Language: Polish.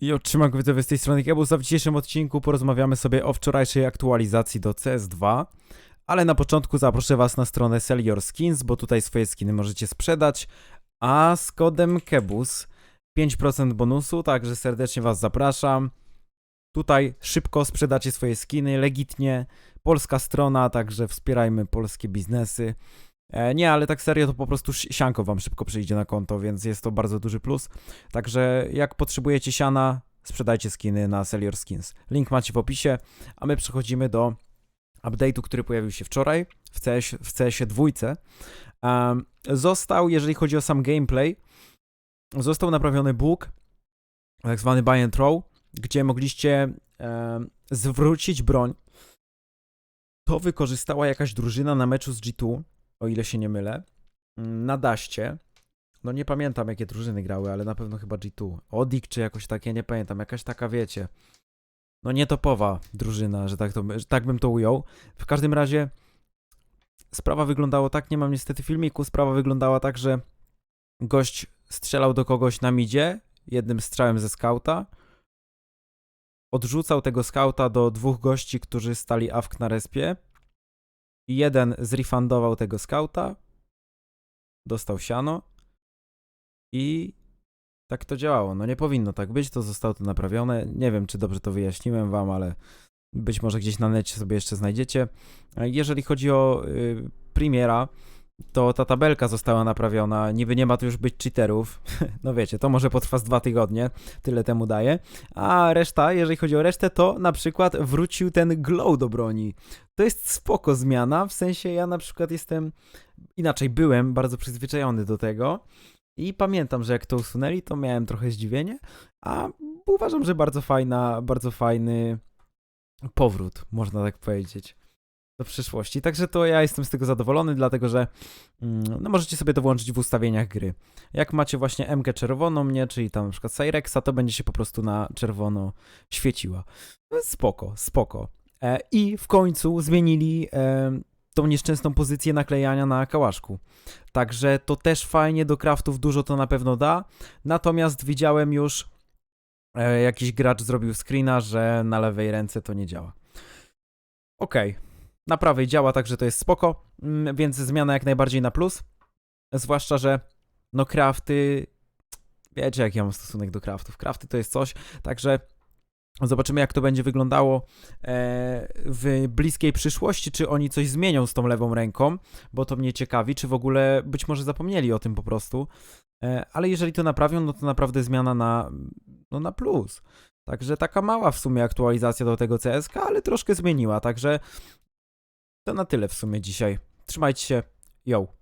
I otrzymam widzowie z tej strony Kebus, a w dzisiejszym odcinku porozmawiamy sobie o wczorajszej aktualizacji do CS2. Ale na początku zaproszę was na stronę Sell Your Skins, bo tutaj swoje skiny możecie sprzedać, a z kodem Kebus 5% bonusu, także serdecznie was zapraszam. Tutaj szybko sprzedacie swoje skiny, legitnie, polska strona, także wspierajmy polskie biznesy. E, nie, ale tak serio to po prostu si- sianko wam szybko przyjdzie na konto, więc jest to bardzo duży plus. Także jak potrzebujecie siana, sprzedajcie skiny na Sell Your Skins. Link macie w opisie, a my przechodzimy do update'u, który pojawił się wczoraj w CS, w CS dwójce. Um, został, jeżeli chodzi o sam gameplay, został naprawiony bug, tak zwany buy and throw, gdzie mogliście em, zwrócić broń. To wykorzystała jakaś drużyna na meczu z G2, o ile się nie mylę, mm, na daście. No nie pamiętam jakie drużyny grały, ale na pewno chyba G2. Odik czy jakoś takie, nie pamiętam, jakaś taka wiecie. No nietopowa drużyna, że tak, to, że tak bym to ujął. W każdym razie sprawa wyglądała tak, nie mam niestety filmiku, sprawa wyglądała tak, że gość strzelał do kogoś na midzie, jednym strzałem ze skauta, odrzucał tego skauta do dwóch gości, którzy stali awk na respie jeden zrefundował tego skauta, dostał siano i tak to działało. No nie powinno tak być, to zostało to naprawione. Nie wiem, czy dobrze to wyjaśniłem wam, ale być może gdzieś na necie sobie jeszcze znajdziecie. Jeżeli chodzi o y, Premiera, to ta tabelka została naprawiona. Niby nie ma tu już być cheaterów. No wiecie, to może potrwa z dwa tygodnie, tyle temu daje. A reszta, jeżeli chodzi o resztę, to na przykład wrócił ten glow do broni. To jest spoko zmiana, w sensie ja na przykład jestem, inaczej byłem bardzo przyzwyczajony do tego i pamiętam, że jak to usunęli, to miałem trochę zdziwienie, a uważam, że bardzo fajna, bardzo fajny powrót, można tak powiedzieć, do przyszłości. Także to ja jestem z tego zadowolony, dlatego że mm, no możecie sobie to włączyć w ustawieniach gry. Jak macie właśnie MK czerwoną, mnie, czyli tam na przykład Cyrexa, to będzie się po prostu na czerwono świeciła. No, Spoko, spoko. E, I w końcu zmienili e, tą nieszczęsną pozycję naklejania na kałaszku. Także to też fajnie do craftów dużo to na pewno da. Natomiast widziałem już e, jakiś gracz zrobił screena, że na lewej ręce to nie działa. Okej. Na prawej działa, także to jest spoko, mm, więc zmiana jak najbardziej na plus. Zwłaszcza, że no crafty wiecie jaki ja mam stosunek do craftów. Crafty to jest coś, także Zobaczymy, jak to będzie wyglądało e, w bliskiej przyszłości, czy oni coś zmienią z tą lewą ręką, bo to mnie ciekawi, czy w ogóle być może zapomnieli o tym po prostu. E, ale jeżeli to naprawią, no to naprawdę zmiana na, no na plus. Także taka mała w sumie aktualizacja do tego CSK, ale troszkę zmieniła. Także to na tyle w sumie dzisiaj. Trzymajcie się. Yo.